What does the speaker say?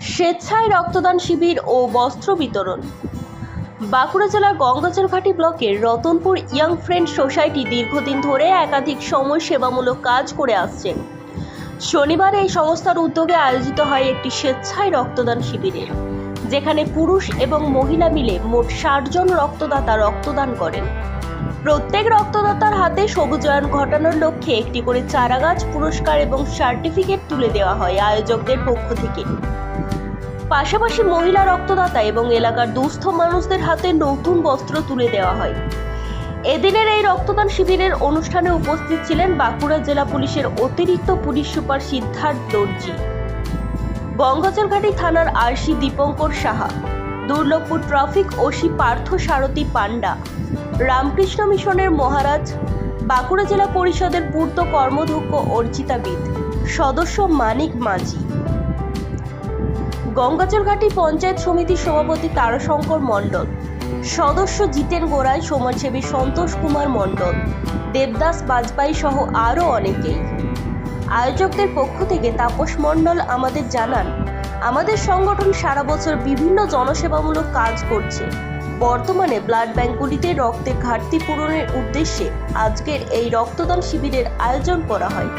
স্বেচ্ছায় রক্তদান শিবির ও বস্ত্র বিতরণ। বাঁকুড়া জেলার গঙ্গাজলঘাটি ব্লকের রতনপুর ইয়াং ফ্রেন্ড সোসাইটি দীর্ঘদিন ধরে একাধিক সময় সেবামূলক কাজ করে আসছেন শনিবার এই সংস্থার উদ্যোগে আয়োজিত হয় একটি স্বেচ্ছায় রক্তদান শিবিরের যেখানে পুরুষ এবং মহিলা মিলে মোট ষাট জন রক্তদাতা রক্তদান করেন। প্রত্যেক রক্তদাতার হাতে সবুজায়ন ঘটানোর লক্ষ্যে একটি করে চারাগাছ, পুরস্কার এবং সার্টিফিকেট তুলে দেওয়া হয় আয়োজকদের পক্ষ থেকে। পাশাপাশি মহিলা রক্তদাতা এবং এলাকার দুস্থ মানুষদের হাতে নতুন বস্ত্র তুলে দেওয়া হয়। এদিনের এই রক্তদান শিবিরের অনুষ্ঠানে উপস্থিত ছিলেন বাঁকুড়া জেলা পুলিশের অতিরিক্ত পুলিশ সুপার সিদ্ধার্থ দর্জি। গঙ্গাচরঘাটি থানার আরশি দীপঙ্কর সাহা, দুর্লভপুর ট্রাফিক ওসি পার্থ সারথী পান্ডা রামকৃষ্ণ মিশনের মহারাজ, বাঁকুড়া জেলা পরিষদের পূর্ত কর্মধ্যক্ষ অর্জিতাবিদ সদস্য মানিক মাঝি। গঙ্গাচরঘাটি পঞ্চায়েত সমিতির সভাপতি তারাশঙ্কর মণ্ডল, সদস্য জিতেন গোড়াই সমাজসেবী সন্তোষ কুমার মণ্ডল, দেবদাস বাজপাই সহ আরও অনেকেই। আয়োজকদের পক্ষ থেকে তাপস মণ্ডল আমাদের জানান, আমাদের সংগঠন সারা বছর বিভিন্ন জনসেবামূলক কাজ করছে। বর্তমানে ব্লাড ব্যাঙ্কগুলিতে রক্তের ঘাটতি পূরণের উদ্দেশ্যে আজকের এই রক্তদান শিবিরের আয়োজন করা হয়।